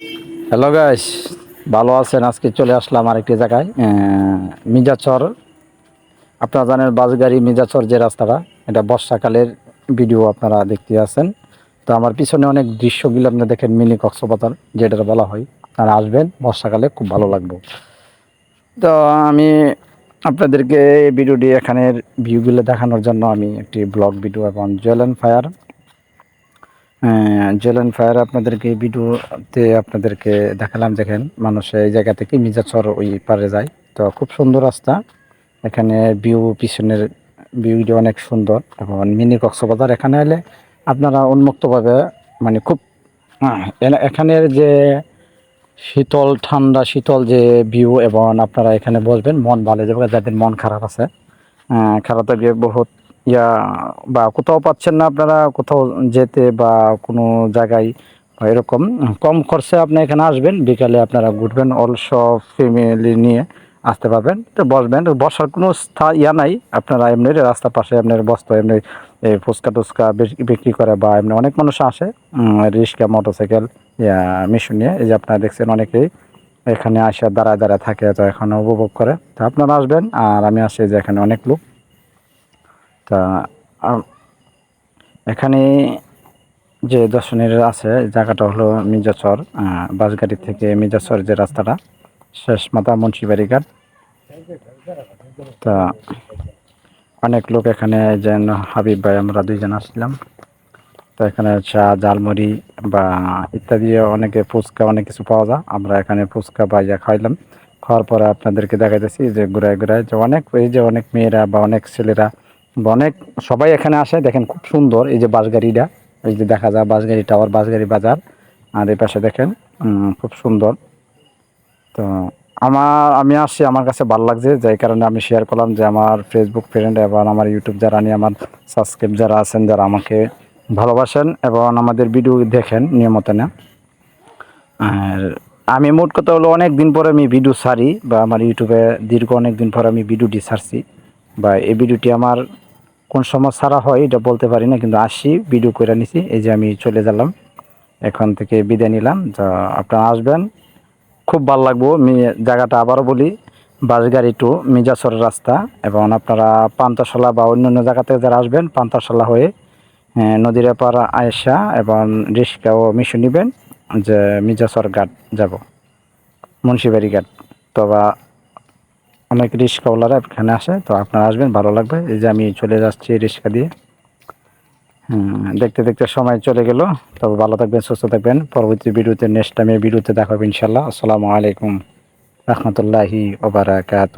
Hello guys ভালো আছেন? আজকে চলে আসলাম আরেকটি জায়গায় মির্জাচর। আপনারা জানেন বাসগাড়ি মির্জাচর যে রাস্তাটা, এটা বর্ষাকালের ভিডিও আপনারা দেখতে আছেন। তো আমার পিছনে অনেক দৃশ্যগুলো আপনি দেখেন, মিনি কক্সবাজার যেটা বলা হয়। আপনারা আসবেন, বর্ষাকালে খুব ভালো লাগবে। তো আমি আপনাদেরকে এই ভিডিওটি এখানের ভিউগুলো দেখানোর জন্য আমি একটি ব্লগ ভিডিও এবং জেলেন ফায়ার জেলেন ফায়ার আপনাদেরকে ভিডিওতে আপনাদেরকে দেখালাম দেখেন মানুষ এই জায়গা থেকে মির্জাচর ওই পারে যায়। তো খুব সুন্দর রাস্তা। এখানে ভিউ পিছনের ভিউটি অনেক সুন্দর এবং মিনি কক্সবাজার। এখানে এলে আপনারা উন্মুক্তভাবে মানে খুব এ- এখানের যে শীতল ঠান্ডা শীতল যে ভিউ এবং আপনারা এখানে বসবেন মন ভালো যাবে যাদের মন খারাপ আছে। আহ, খারাপ থাকবে বহুত ইয়া, বা কোথাও পাচ্ছেন না আপনারা, কোথাও যেতে বা কোনো জায়গায় এরকম কম খরচে আপনি এখানে আসবেন, বিকালে আপনারা ঘুরবেন অল সব ফ্যামিলি নিয়ে আসতে পারবেন। তো বসবেন, বসার কোনো স্থা ইয়া নাই, আপনারা এমনি রাস্তার পাশে আপনার বস্তা, এমনি ফুচকা টুচকা বিক্রি করে বা এমনি অনেক মানুষ আসে রিক্সা, মোটরসাইকেল, ইয়া, মিশন নিয়ে। এই যে আপনারা দেখছেন অনেকেই এখানে আসে, দাঁড়ায় দাঁড়ায় থাকে, তো এখানে উপভোগ করে। তো আপনারা আসবেন, আর আমি আসি যে এখানে অনেক লোক। তা এখানে যে দর্শনের আছে, জায়গাটা হলো মির্জাচর বাসগাড়ি থেকে মির্জাচর যে রাস্তাটা, শেষ মাথা মুন্সিবাড়ি ঘাট তা, অনেক লোক এখানে যেন হাবিব ভাই, আমরা দুইজন আসছিলাম। তো এখানে চা জালমুড়ি বা ইত্যাদি, অনেকে ফুচকা, অনেক কিছু পাওয়া যায়। আমরা এখানে ফুচকা বা ইয়া খাইলাম খাওয়ার পরে আপনাদেরকে দেখাইতেছি যে ঘুরায় ঘুরায় যে অনেক, এই যে অনেক মেয়েরা বা অনেক ছেলেরা অনেক সবাই এখানে আসে, দেখেন খুব সুন্দর এই যে বাসগাড়িটা এই যে দেখা যায় বাসগাড়ি টাওয়ার বাসগাড়ি বাজার, আর এই পাশে দেখেন খুব সুন্দর। তো আমার, আমি আসছি আমার কাছে ভালো লাগছে, যাই কারণে আমি শেয়ার করলাম যে আমার ফেসবুক ফ্রেন্ড এবং আমার ইউটিউব যারা নিয়ে, আমার সাবস্ক্রাইব যারা আছেন, যারা আমাকে ভালোবাসেন এবং আমাদের ভিডিও দেখেন নিয়মিত না আর আমি মোট কথা হলো অনেক দিন পরে আমি ভিডিও সারি বা আমার ইউটিউবে দীর্ঘ অনেক দিন পরে আমি ভিডিওটি ছাড়ছি। বা এই ভিডিওটি আমার কোন সময় ছাড়া হয় এটা বলতে পারি না, কিন্তু আসি ভিডিও করে নিছি। এই যে আমি চলে গেলাম, এখন থেকে বিদায় নিলাম। তো আপনারা আসবেন, খুব ভালো লাগবো। আমি জায়গাটা আবারও বলি বাসগাড়ি টু মির্জাচর রাস্তা, এবং আপনারা পান্তাশালা বা অন্যান্য জায়গা থেকে যারা আসবেন, পান্তাশালা হয়ে নদীর এপার আয়েশা এবং রিস্কা ও মিশু নিবেন, যে মির্জাচর ঘাট যাব, মুন্সিবাড়ি ঘাট। তো বা অনেক রিক্সাওয়ালারা এখানে আসে, তো আপনারা আসবেন, ভালো লাগবে। এই যে আমি চলে যাচ্ছি রিক্সা দিয়ে। দেখতে দেখতে সময় চলে গেল। তবে ভালো থাকবেন, সুস্থ থাকবেন। পরবর্তী ভিডিওতে নেক্সট টাইমে ভিডিওতে দেখাবো ইনশাল্লাহ আসসালামু আলাইকুম। রহমতুল্লাহি ওবারাকাত